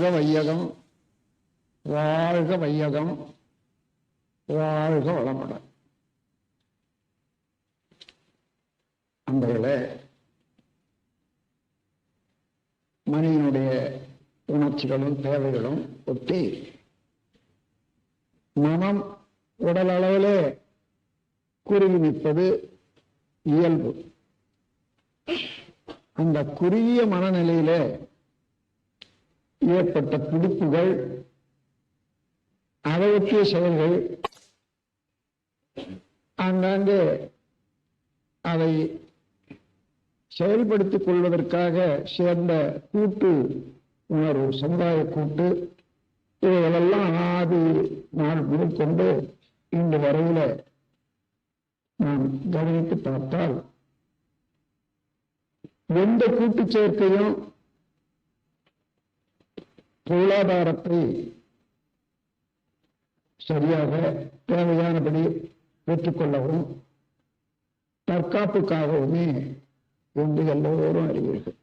வாழ்க வையகம் வாழ்க வையகம் வாழ்க வளமுடன். அன்பர்களே மனிதனுடைய உணர்ச்சிகளும் தேவைகளும் ஒட்டி மனம் உடல் அளவிலே குறுகி நிற்பது இயல்பு. அந்த குறுகிய மனநிலையிலே ஏற்பட்ட பிடிப்புகள் அதை செயல்கள் ஆங்காங்கே அதை செயல்படுத்திக் கொள்வதற்காக சேர்ந்த கூட்டு உணர்வு சமுதாய கூட்டு. இவைகளெல்லாம் ஆதி நாள் முதற்கொண்டு இன்று வரையில நாம் கவனித்து பார்த்தால் எந்த கூட்டு சேர்க்கையும் பொருளாதாரத்தை சரியாக தேவையானபடி பெற்றுக்கொள்ளவும் தற்காப்புக்காகவுமே என்று எல்லோரும் அறிவீர்கள்.